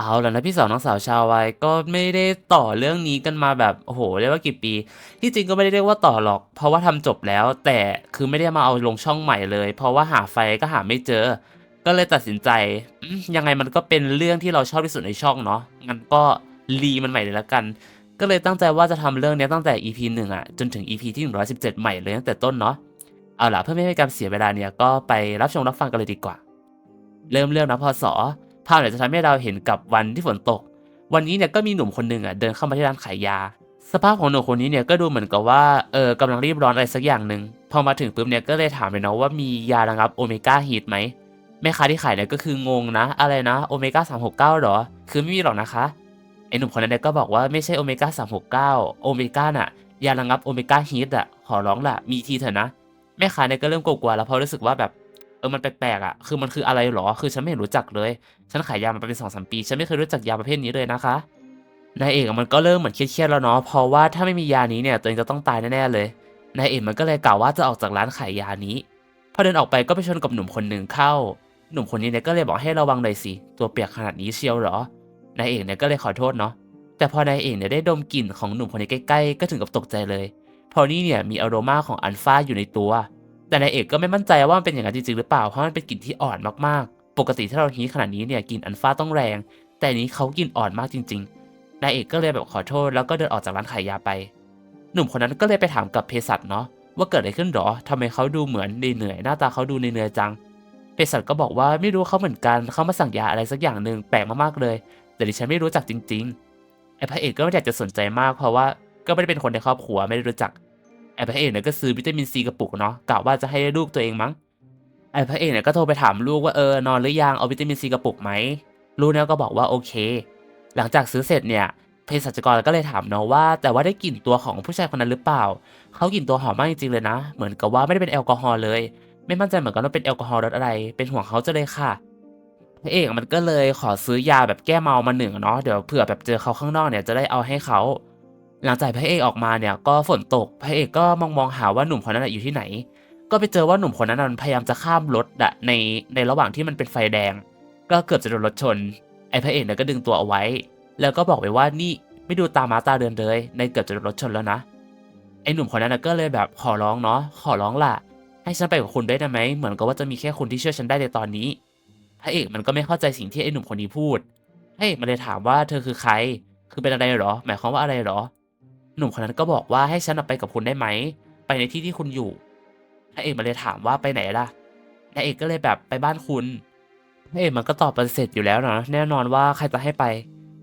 เอาแล้วนะพี่สาวน้องสาวชาววัยก็ไม่ได้ต่อเรื่องนี้กันมาแบบโอ้โหเรียกว่ากี่ปี ที่จริงก็ไม่ได้เรียกว่าต่อหรอก เพราะว่าทำจบแล้ว แต่คือไม่ได้มาเอาลงช่องใหม่เลย เพราะว่าหาไฟก็หาไม่เจอ ก็เลยตัดสินใจยังไงมันก็เป็นเรื่องที่เราชอบที่สุดในช่องเนาะงั้นก็รีมันใหม่เลยละกัน ก็เลยตั้งใจว่าจะทำเรื่องนี้ตั้งแต่ EP หนึ่งอะจนถึง EP ที่ 117 ใหม่เลยตั้งแต่ต้นเนาะเอาล่ะเพื่อไม่ให้การเสียเวลาเนี่ยก็ไปรับชมรับฟังกันเลยดีกว่า เริ่มเรื่องนะพศ ภาพเนี่ยจะทำให้เราเห็นกับวันที่ฝนตก วันนี้เนี่ยก็มีหนุ่มคนหนึ่งอะเดินเข้ามาที่ร้านขายยา สภาพของหนุ่มคนนี้เนี่ยก็ดูเหมือนกับว่าเออกำลังรีบร้อนอะไรสักอย่างหนึ่งพอมาถึงปุ๊บเนี่ยก็เลยถามเลยเนาะว่ามียาระงับโอเมก้าฮีทไหมแม่ค้าที่ขายเนี่ยก็คืองงนะ อะไรนะโอเมก้าสามหกเก้าหรอ คือไม่มีหรอกนะคะไอ้หนุ่มคนนั้นเนี่ยก็บอกว่าไม่ใช่โอเมก้าสามหกเก้าโอเมก้าน่ะยาระงับโอเมก้าฮีทอะขอร้องล่ะมีทีเถอะนะแม่ค้าเนี่ยก็เริ่มกลัวๆแล้วเพราะรู้สึกว่าแบบ เออมันแปลกๆอะ คือมันคืออะไรหรอ คือฉันไม่รู้จักเลย ฉันขายยามาเป็นสองสามปี ฉันไม่เคยรู้จักยาประเภทนี้เลยนะคะ นายเอกมันก็เริ่มเหมือนเครียดๆแล้วเนาะ เพราะว่าถ้าไม่มียานี้เนี่ยตัวเองจะต้องตายแน่ๆเลย นายเอกมันก็เลยกล่าวว่าจะออกจากร้านขายยานี้ พอเดินออกไปก็ไปชนกับหนุ่มคนหนึ่งเข้า หนุ่มคนนี้เนี่ยก็เลยบอกให้ระวังหน่อยสิ ตัวเปียกขนาดนี้เชียวหรอ นายเอกเนี่ยก็เลยขอโทษเนาะ แต่พอนายเอกเนี่ยได้ดมกลิ่นของหนุ่มคนนี้ใกล้ๆ ก็ถึงกับตกใจเลยเพราะนี่เนี่ยมีอโรมาของอัลฟาอยู่ในตัว แต่นายเอกก็ไม่มั่นใจว่ามันเป็นอย่างนั้นจริงๆหรือเปล่า เพราะมันเป็นกลิ่นที่อ่อนมากๆ ปกติถ้าเราฮีขนาดนี้เนี่ยกลิ่นอัลฟาต้องแรง แต่นี้เขากลิ่นอ่อนมากจริงๆ นายเอกก็เลยแบบขอโทษแล้วก็เดินออกจากร้านขายยาไป หนุ่มคนนั้นก็เลยไปถามกับเภสัชเนาะว่าเกิดอะไรขึ้นหรอทำไมเขาดูเหมือนเหนื่อยๆหน้าตาเขาดูเหนื่อยจังเภสัชก็บอกว่าไม่รู้เขาเหมือนกันเขามาสั่งยาอะไรสักอย่างหนึ่งแปลกมากๆเลย แต่ดิฉันไม่รู้จักจริง ๆ ไอ้พระเอกก็ไม่อยากจะสนใจมากเพราะว่าก็ไม่ได้เป็นคนในครอบครัวไม่ได้รู้จัก ไอ้พระเอกเนี่ยก็ซื้อวิตามินซีกระปุกเนาะกะว่าจะให้ลูกตัวเองมั้งไอ้พระเอกเนี่ยก็โทรไปถามลูกว่าเออนอนหรือยังเอาวิตามินซีกระปุกไหมลูกเนี่ยก็บอกว่าโอเค หลังจากซื้อเสร็จเนี่ยเภสัชกรก็เลยถามเนาะว่า แต่ว่าได้กลิ่นตัวของผู้ชายคนนั้นหรือเปล่าเขากลิ่นตัวหอมมากจริงๆเลยนะ เหมือนกับว่าไม่ได้เป็นแอลกอฮอล์เลย ไม่มั่นใจเหมือนกันว่าเป็นแอลกอฮอล์รสอะไร เป็นห่วงเขาจะเลยค่ะพระเอกมันก็เลยขอซื้อยาแบบแก้เมามาหนึ่งเนาะเดี๋ยวเผื่อแบบเจอเขาข้างนอกเนี่ยจะได้เอาให้เขา หลังจากพระเอกออกมาเนี่ยก็ฝนตกพระเอกก็มองมองหาว่าหนุ่มคนนั้นอยู่ที่ไหน ก็ไปเจอว่าหนุ่มคนนั้นพยายามจะข้ามรถอะในในระหว่างที่มันเป็นไฟแดง ก็เกือบจะโดนรถชน ไอ้พระเอกเนี่ยก็ดึงตัวเอาไว้ แล้วก็บอกไปว่านี่ไม่ดูตามาตาเดินเลย ในเกือบจะโดนรถชนแล้วนะไอ้หนุ่มคนนั้นก็เลยแบบขอร้องเนาะขอร้องล่ะ ให้ฉันไปกับคุณได้ไหมเหมือนกับว่าจะมีแค่คุณที่ช่วยฉันได้ในตอนนี้พระเอกมันก็ไม่เข้าใจสิ่งที่ไอ้หนุ่มคนนี้พูดพระเอกมันเลยถามว่าเธอคือใคร คือเป็นอะไรหรอ หมายความว่าอะไรหรอ หนุ่มคนนั้นก็บอกว่าให้ฉันไปกับคุณได้ไหม ไปในที่ที่คุณอยู่พระเอกมันเลยถามว่าไปไหนล่ะนายเอกก็เลยแบบไปบ้านคุณพระเอกมันก็ตอบปฏิเสธอยู่แล้วเนาะแน่นอนว่าใครจะให้ไป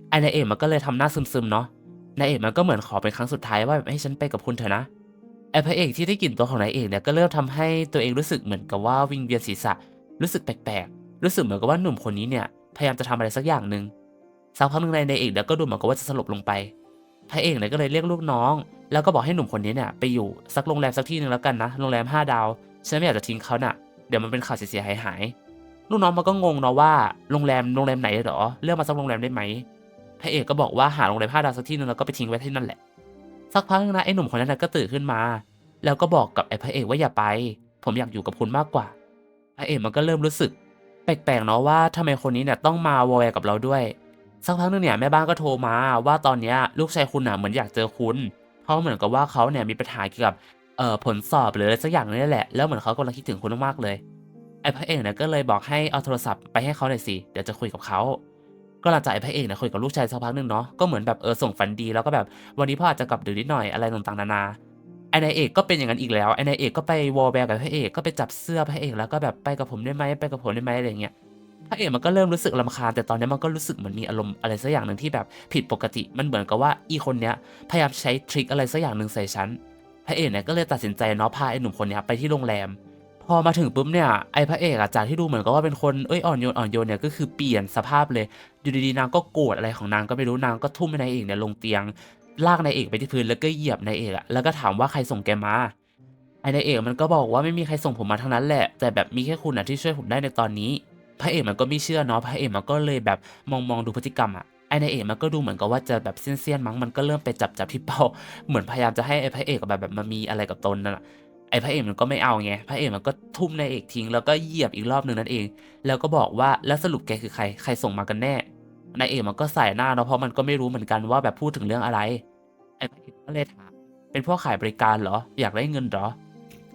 ไอ้นายเอกมันก็เลยทำหน้าซึมๆเนาะนายเอกมันก็เหมือนขอเป็นครั้งสุดท้ายว่าแบบให้ฉันไปกับคุณเถอะนะไอ้พระเอกที่ได้กลิ่นตัวของนายเอกเนี่ยก็เริ่มทำให้ตัวเองรู้สึกเหมือนกับว่าวิงเวียนศีรษะ รู้สึกแปลกๆ รู้สึกเหมือนกับว่าหนุ่มคนนี้เนี่ยพยายามจะทำอะไรสักอย่างหนึ่งสักพักหนึ่งนายเอกเนี่ยก็ดูเหมือนกับว่าจะสลบลงไป พระเอกเนี่ยก็เลยเรียกลูกน้อง แล้วก็บอกให้หนุ่มคนนี้เนี่ยไปอยู่สักโรงแรมสักที่หนึ่งแล้วกันนะโรงแรมห้าดาวฉันไม่อยากจะทิ้งเขาน่ะเดี๋ยวมันเป็นข่าวเสียหายหายๆลูกน้องมันก็งงเนาะว่าโรงแรมโรงแรมไหนหรอเลือกมาสักโรงแรมได้ไหมพระเอกก็บอกว่าหาโรงแรมห้าดาวสักที่หนึ่งแล้วก็ไปทิ้งไว้ที่นั่นแหละ สักพักนึงนะไอ้หนุ่มคนนั้นก็ตื่นขึ้นมา แล้วก็บอกกับไอ้พระเอกว่าอย่าไป ผมอยากอยู่กับคุณมากกว่า พระเอกมันก็เริ่มรู้สึก แปลกๆเนาะว่าทำไมคนนี้เนี่ยต้องมาวอแวกับเราด้วย สักพักหนึงเนี่ยแม่บ้านก็โทรมาว่าตอนนี้ลูกชายคุณน่ะเหมือนอยากเจอคุณ เพราะเหมือนกับว่าเขาเนี่ยมีปัญหาเกี่ยวกับเอ่อผลสอบหรืออะไรสักอย่างนี่แหละ แล้วเหมือนเขากำลังคิดถึงคุณมากๆเลย ไอ้พระเอกเนี่ยก็เลยบอกให้เอาโทรศัพท์ไปให้เขาหน่อยสิ เดี๋ยวจะคุยกับเขา ก็หลังจากไอ้พระเอกเนี่ยคุยกับลูกชายสักพักหนึ่งเนาะ ก็เหมือนแบบเออส่งฝันดีแล้วก็แบบวันนี้พ่ออาจจะกลับดึกนิดหน่อยอะไรต่างๆนานาไอ้นายเอกก็เป็นอย่างนั้นอีกแล้ว ไอ้นายเอกก็ไปวอลแวร์กับพระเอก ก็ไปจับเสื้อพระเอกแล้วก็แบบไปกับผมได้ไหมไปกับผมได้ไหมอะไรเงี้ย พระเอกมันก็เริ่มรู้สึกลำคาญแต่ตอนนี้มันก็รู้สึกเหมือนมีอารมณ์อะไรสักอย่างหนึ่งที่แบบผิดปกติมันเหมือนกับว่าอีคนเนี้ยพยายามใช้ทริคอะไรสักอย่างหนึ่งใส่ฉันพระเอกเนี่ยก็เลยตัดสินใจเนาะพาไอ้หนุ่มคนเนี้ยไปที่โรงแรม พอมาถึงปุ๊บเนี่ยไอ้พระเอกอะจากที่ดูเหมือนกับว่าเป็นคนเอ้ยอ่อนโยนอ่อนโยนเนี่ยก็คือเปลี่ยนสภาพเลยอยู่ดีๆนางก็โกรธอะไรของนางก็ไม่รู้นางก็ทุ่มให้นายเอกเนี่ยลงเตียงลากนายเอกไปที่พื้นแล้วก็เหยียบนายเอกอะแล้วก็ถามว่าใครส่งแกมาไอ้นายเอกมันก็บอกว่าไม่มีใครส่งผมมาทั้งนั้นแหละ แต่แบบมีแค่คุณอะที่ช่วยผมได้ในตอนนี้ พระเอกมันก็ไม่เชื่อเนาะพระเอกมันก็เลยแบบมองมองดูพฤติกรรมอะไอ้นายเอกมันก็ดูเหมือนกับว่าจะแบบเซียนๆมั้งมันก็เริ่มไปจับจับที่เป้าเหมือนพยายามจะให้ไอ้พระเอกแบบแบบมามีอะไรกับตนนั่นแหละไอ้พระเอกมันก็ไม่เอาไงพระเอกมันก็ทุ่มนายเอกทิ้งแล้วก็เหยียบอีกรอบหนึ่งนั่นเอง แล้วก็บอกว่าแล้วสรุปแกคือใครใครส่งมากันแน่นายเอกมันก็ใส่หน้าเนาะเพราะมันก็ไม่รู้เหมือนกันว่าแบบพูดถึงเรื่องอะไรไอ้พระเอกก็เลยถามเป็นพวกขายบริการเหรอ อยากได้เงินเหรอ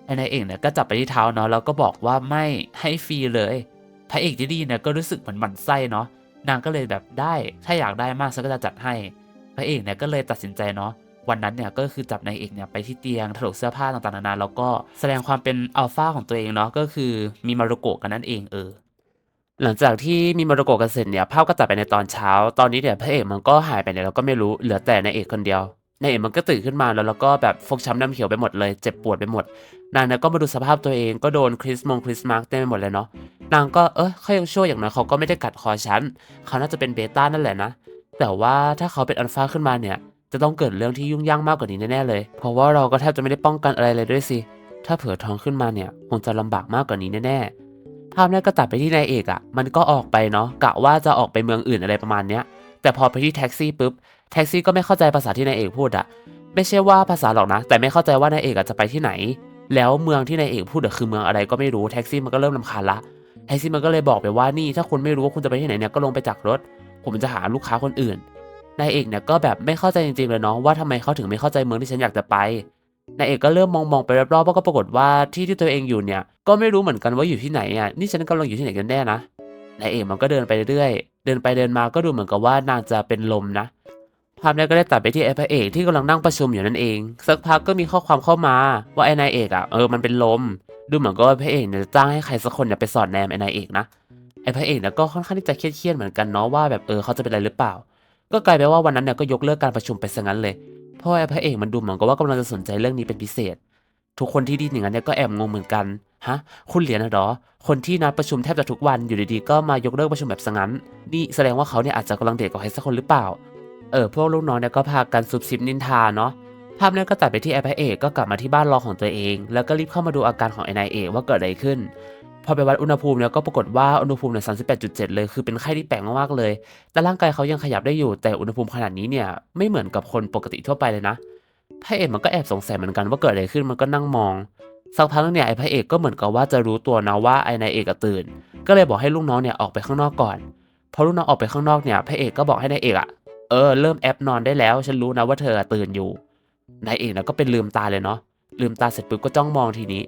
ไอ้นายเอกเนี่ยก็จับไปที่เท้าเนาะแล้วก็บอกว่าไม่ให้ฟรีเลย พระเอกที่ดีเนี่ยก็รู้สึกเหมือนหมันไส้เนาะนางก็เลยแบบได้ถ้าอยากได้มากฉันก็จะจัดให้ พระเอกเนี่ยก็เลยตัดสินใจเนาะวันนั้นเนี่ยก็คือจับนายเอกเนี่ยไปที่เตียงถลกเสื้อผ้าต่างๆนานาแล้วก็แสดงความเป็นอัลฟาของตัวเองเนาะก็คือมีมารุโกะกันนั่นเองเออหลังจากที่มีมารุโกะกันเสร็จเนี่ยภาพก็ตัดไปในตอนเช้า ตอนนี้เนี่ยพระเอกมันก็หายไปไหนเราก็ไม่รู้เหลือแต่นายเอกคนเดียว นายเอกมันก็ตื่นขึ้นมาแล้วแล้วก็แบบฟกช้ำดำเขียวไปหมดเลย เจ็บปวดไปหมด นางก็มาดูสภาพตัวเองก็โดนคริสมงคริสมาร์กเต็มไปหมดเลยเนาะ นางก็เออเขายังช่วยอย่างน้อยเขาก็ไม่ได้กัดคอฉัน เขาน่าจะเป็นเบต้านั่นแหละนะ แต่ว่าถ้าเขาเป็นอัลฟาขึ้นมาเนี่ย จะต้องเกิดเรื่องที่ยุ่งยากมากกว่านี้แน่ๆเลย เพราะว่าเราก็แทบจะไม่ได้ป้องกันอะไรเลยด้วยสิ ถ้าเผื่อท้องขึ้นมาเนี่ยคงจะลำบากมากกว่านี้แน่ๆ ภาพแรกก็ตัดไปที่นายเอกอะ่ะ มันก็ออกไปเนาะ กะว่าจะออกไปเมืองอื่นอะไรประมาณเนี้ยแต่พอไปที่แท็กซี่ปุ๊บ แท็กซี่ก็ไม่เข้าใจภาษาที่นายเอกพูดอะ่ะไม่ใช่ว่าภาษาหรอกนะ แต่ไม่เข้าใจว่านายเอกจะไปที่ไหน แล้วเมืองที่นายเอกพูดอะคือเมืองอะไรก็ไม่รู้แท็กซี่มันก็เริ่มลำคาญละแท็กซี่มันก็เลยบอกไปว่านี่ถ้าคุณไม่รู้ว่าคุณจะไปที่ไหนเนี่ยก็ลงไปจากรถ ผมจะหาลูกค้าคนอื่นนายเอกเนี่ยก็แบบไม่เข้าใจจริงๆเลยเนาะว่าทำไมเขาถึงไม่เข้าใจเมืองที่ฉันอยากจะไปนายเอกก็เริ่มมองๆไปรอบๆก็ปรากฏว่าที่ที่ตัวเองอยู่เนี่ยก็ไม่รู้เหมือนกันว่าอยู่ที่ไหนอะนี่ฉันกำลังอยู่ที่ไหนกันแน่นะนายเอกมันก็เดินไปเรื่อยเดินไปเดินมาก็ดูเหมือนกับว่านางจะเป็นลมนะ ภาพนี้ก็ได้ตัดไปที่ไอ้พระเอกที่กำลังนั่งประชุมอยู่นั่นเองสักพักก็มีข้อความเข้ามาว่าไอ้นายเอกอะเออมันเป็นลม ดูเหมือนกับว่าพระเอกเนี่ยจะจ้างให้ใครสักคนเนี่ยไปสอดแนมไอ้นายเอกนะไอ้พระเอกเนี่ยก็ค่อนข้างที่จะเครียดๆเหมือนกันเนาะว่าแบบเออเขาจะเป็นอะไรหรือเปล่า ก็กลายเป็นว่าวันนั้นเนี่ยก็ยกเลิกการประชุมไปซะงั้นเลยเพราะไอ้พระเอกมันดูเหมือนกับว่ากำลังจะสนใจเรื่องนี้เป็นพิเศษ ทุกคนที่ไดีอย่างนั้นเนี่ยก็แอบงงเหมือนกันฮะคุณเหรียญนะเหรอคนที่นัดประชุมแทบจะทุกวันอยู่ดีๆก็มายกเลิกประชุมแบบซะงั้น นี่แสดงว่าเขาเนี่ยอาจจะกำลังเดทกับใครสักคนหรือเปล่า เออพวกลูกน้องเนี่ยก็พากันซุบซิบนินทาเนาะภาพนี้ก็ตัดไปที่ไอ้พระเอกก็กลับมาที่บ้านรองของตัวเอง แล้วก็รีบเข้ามาดูอาการของไอ้นายเอกว่าเกิดอะไรขึ้น พอไปวัดอุณหภูมิเนี่ยก็ปรากฏว่าอุณหภูมิเนี่ย38.7เลยคือเป็นไข้ที่แปลกมากๆเลยแต่ร่างกายเขายังขยับได้อยู่แต่อุณหภูมิขนาดนี้เนี่ยไม่เหมือนกับคนปกติทั่วไปเลยนะพระเอกมันก็แอบสงสัยเหมือนกันว่าเกิดอะไรขึ้นมันก็นั่งมองสักพักนึงเนี่ยไอ้พระเอกก็เหมือนกับว่าจะรู้ตัวนะว่าไอ้นายเอกตื่น ก็เลยบอกให้ลูกน้องเนี่ยออกไปข้างนอกก่อนพอลูกน้องออกไปข้างนอกเนี่ยพระเอกก็บอกให้นายเอกอะ เออเริ่มแอปนอนได้แล้ว ฉันรู้นะว่าเธอตื่นอยู่นายเอกนะก็เป็นลืมตาเลยเนาะลืมตาเสร็จปุ๊บก็จ้องมองทีนี้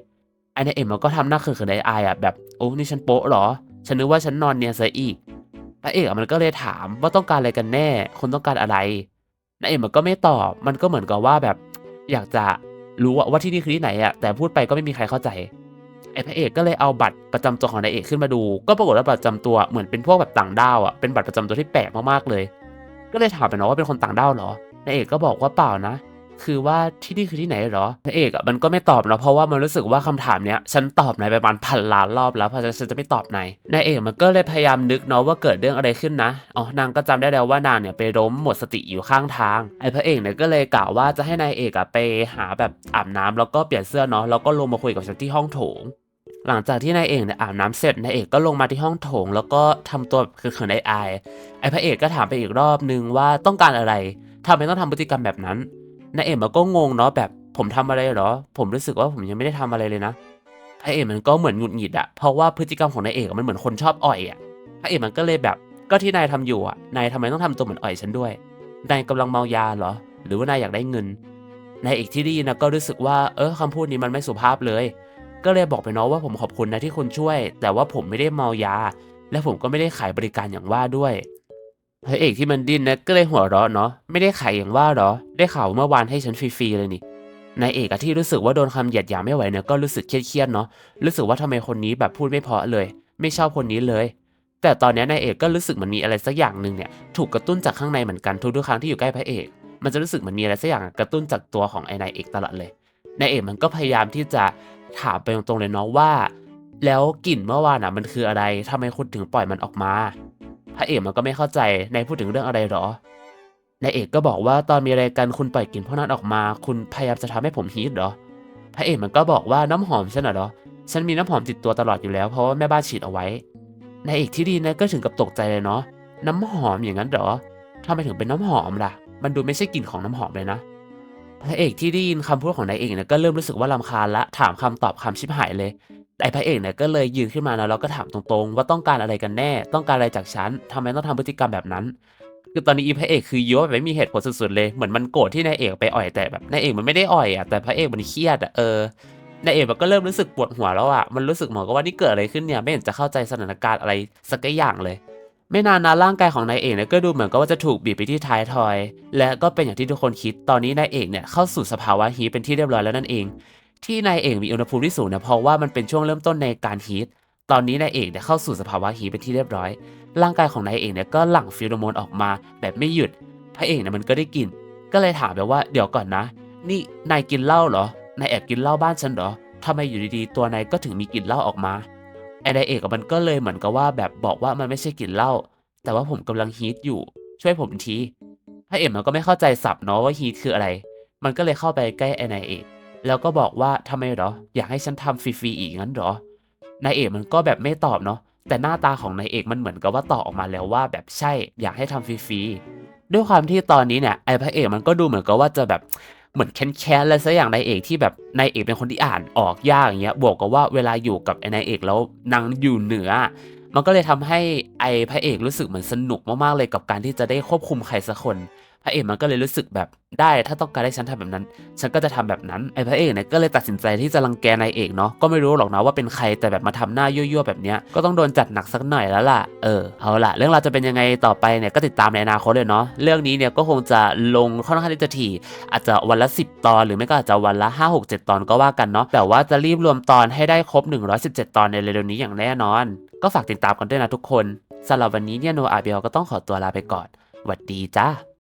ไอ้นายเอ็มมันก็ทำหน้าเขินๆอายอะแบบโอ้นี่ฉันโป๊ะหรอ ฉันนึกว่าฉันนอนเนียนซะอีกพระเอกมันก็เลยถามว่าต้องการอะไรกันแน่ คนต้องการอะไรนายเอ็มมันก็ไม่ตอบมันก็เหมือนกับว่าแบบ อยากจะรู้ว่าที่นี่คือที่ไหนอะแต่พูดไปก็ไม่มีใครเข้าใจไอ้พระเอกก็เลยเอาบัตรประจำตัวของนายเอกขึ้นมาดู ก็ปรากฏว่าบัตรประจำตัวเหมือนเป็นพวกแบบต่างด้าวอะเป็นบัตรประจำตัวที่แปลกมากๆเลย ก็เลยถามไปเนาะว่าเป็นคนต่างด้าวเหรอนายเอกก็บอกว่าเปล่านะ คือว่าที่นี่คือที่ไหนเหรอพระเอกอะมันก็ไม่ตอบนะเพราะว่ามันรู้สึกว่าคำถามเนี้ยฉันตอบนายไปประมาณพันล้านรอบแล้วเพราะฉะนั้นฉันจะไม่ตอบนายนายเอกมันก็เลยพยายามนึกเนาะว่าเกิดเรื่องอะไรขึ้นนะอ๋อนางก็จำได้แล้วว่านางเนี่ยไปล้มหมดสติอยู่ข้างทางไอ้พระเอกเนี่ยก็เลยกล่าวว่าจะให้นายเอกอะไปหาแบบอาบน้ำแล้วก็เปลี่ยนเสื้อเนาะแล้วก็ลงมาคุยกับฉันที่ห้องโถง หลังจากที่นายเอกเนี่ยอาบน้ำเสร็จนายเอกก็ลงมาที่ห้องโถง แล้วก็ทำตัวคือเขินอายไอ้พระเอกก็ถามไปอีกรอบนึงว่าต้องการอะไรทำไมต้องทำพฤติกรรมแบบนั้นนายเอ็มมันก็งงเนาะแบบผมทำอะไรเหรอ ผมรู้สึกว่าผมยังไม่ได้ทำอะไรเลยนะพระเอกมันก็เหมือนหงุดหงิดอะเพราะว่าพฤติกรรมของนายเอกมันเหมือนคนชอบอ่อยอะพระเอกมันก็เลยแบบก็ที่นายทำอยู่อะนายทำไมต้องทำตัวเหมือนอ่อยฉันด้วยนายกำลังเมายาเหรอ หรือว่านายอยากได้เงินนายเอกที่ด้ยินนะก็รู้สึกว่าเออคำพูดนี้มันไม่สุภาพเลย ก็เลยบอกไปเนาะว่าผมขอบคุณนะที่คุณช่วย แต่ว่าผมไม่ได้เมายา และผมก็ไม่ได้ขายบริการอย่างว่าด้วยพระเอกที่มันดิ้นนะก็เลยหัวเราะเนาะไม่ได้ขายอย่างว่าหรอ ได้ข่าวเมื่อวานให้ฉันฟรีๆเลยนี่นายเอกอะที่รู้สึกว่าโดนคำเหยียดหยามไม่ไหวเนี่ยก็รู้สึกเครียดๆเนาะรู้สึกว่าทำไมคนนี้แบบพูดไม่เพาะเลย ไม่ชอบคนนี้เลย แต่ตอนนี้นายเอกก็รู้สึกเหมันมีอะไรสักอย่างหนึ่งเนี่ยถูกกระตุ้นจากข้างในเหมือนกันทุกๆครั้งที่อยู่ใกล้พระเอก มันจะรู้สึกเหมือนมีอะไรสักอย่างกระตุ้นจากตัวของไอ้นายเอกตลอดเลยนายเอกมันก็พยายามที่จะ ถามไปตรงๆเลยเนาะว่า แล้วกลิ่นเมื่อวานอะมันคืออะไรทำไมคุณถึงปล่อยมันออกมาพระเอกมันก็ไม่เข้าใจนายพูดถึงเรื่องอะไรหรอนายเอกก็บอกว่าตอนมีอะไรกันคุณปล่อยกลิ่นพวกนั้นออกมา คุณพยายามจะทำให้ผมฮีทหรอพระเอกมันก็บอกว่าน้ำหอมฉันน่ะหรอฉันมีน้ำหอมติดตัวตลอดอยู่แล้วเพราะว่าแม่บ้านฉีดเอาไว้นายเอกที่ดีนะก็ถึงกับตกใจเลยเนาะน้ำหอมอย่างนั้นหรอทำไมถึงเป็นน้ำหอมล่ะ มันดูไม่ใช่กลิ่นของน้ำหอมเลยนะ พระเอกที่ได้ยินคำพูดของนายเอกเนี่ยก็เริ่มรู้สึกว่าลำคาญละถามคำตอบคำชิบหายเลยไอ้พระเอกเนี่ยก็เลยยืนขึ้นมานะแล้วก็ถามตรงๆ ว่าต้องการอะไรกันแน่ ต้องการอะไรจากฉันทำไมต้องทำพฤติกรรมแบบนั้น คือตอนนี้อีพระเอกคือโยแบบไม่มีเหตุผลสุดๆเลยเหมือนมันโกรธที่นายเอกไปอ่อยแต่แบบนายเอกมันไม่ได้อ่อยอะแต่พระเอกมันเครียดอะเออนายเอกมันก็เริ่มรู้สึกปวดหัวแล้วอะมันรู้สึกเหมือนกับว่านี่เกิดอะไรขึ้นเนี่ยไม่เห็นจะเข้าใจสถานการณ์อะไรสักอย่างเลย ไม่นานนะร่างกายของนายเอกเนี่ยก็ดูเหมือนกับว่าจะถูกบีบไปที่ท้ายทอย และก็เป็นอย่างที่ทุกคนคิดตอนนี้นายเอกเนี่ยเข้าสู่สภาวะฮีทเป็นที่เรียบร้อยแล้วนั่นเอง ที่นายเอกมีอุณหภูมิที่สูงเนี่ยเพราะว่ามันเป็นช่วงเริ่มต้นในการฮีทตอนนี้นายเอกเนี่ยเข้าสู่สภาวะฮีทเป็นที่เรียบร้อย ร่างกายของนายเอกเนี่ยก็หลั่งฟิโรโมนออกมาแบบไม่หยุดพระเอกเนี่ยมันก็ได้กลิ่นก็เลยถามไปว่าเดี๋ยวก่อนนะ นี่นายกินเหล้าเหรอ นายแอบกินเหล้าบ้านฉันเหรอทำไมอยู่ดีๆตัวนายก็ถึงมีกลิ่นเหล้าออกมา ไอ้นายเอกมันก็เลยเหมือนกับว่าแบบบอกว่ามันไม่ใช่กลิ่นเหล้าแต่ว่าผมกำลังฮีทอยู่ ช่วยผมทีพระเอกมันก็ไม่เข้าใจสับเนาะว่าฮีทคืออะไร มันก็เลยเข้าไปใกล้ไอ้นายเอกแล้วก็บอกว่าทำไมหรอ อยากให้ฉันทำฟรีๆอีกงั้นหรอนายเอกมันก็แบบไม่ตอบเนาะแต่หน้าตาของนายเอกมันเหมือนกับว่าตอบออกมาแล้วว่าแบบใช่อยากให้ทำฟรีๆด้วยความที่ตอนนี้เนี่ยไอ้พระเอกมันก็ดูเหมือนกับว่าจะแบบ เหมือนแค้นๆอะไรสักอย่างนายเอกที่แบบนายเอกเป็นคนที่อ่านออกยากอย่างเงี้ยบวกกับว่าเวลาอยู่กับไอ้นายเอกแล้วนางอยู่เหนือ มันก็เลยทำให้ไอพระเอกรู้สึกเหมือนสนุกมากๆเลยกับการที่จะได้ควบคุมใครสักคน พระเอกมันก็เลยรู้สึกแบบได้ ถ้าต้องการให้ฉันทำแบบนั้น ฉันก็จะทำแบบนั้นไอ้พระเอกเนี่ยก็เลยตัดสินใจที่จะรังแกนายเอกเนาะก็ไม่รู้หรอกนะว่าเป็นใครแต่แบบมาทำหน้ายั่วๆแบบเนี้ยก็ต้องโดนจัดหนักสักหน่อยแล้วล่ะเออเอาล่ะ เรื่องราวจะเป็นยังไงต่อไปเนี่ยก็ติดตามในอนาคตเลยเนาะเรื่องนี้เนี่ยก็คงจะลงค่อนข้างที่จะถี่อาจจะวันละ 10 ตอน หรือไม่ก็อาจจะวันละ 5 6 7 ตอนก็ว่ากันเนาะแต่ว่าจะรีบรวมตอนให้ได้ครบ 117 ตอนในเร็วๆนี้อย่างแน่นอน ก็ฝากติดตามกันด้วยนะทุกคนสำหรับวันนี้เนี่ยโนอาเบลก็ต้องขอตัวลาไปก่อนหวัดดีจ้า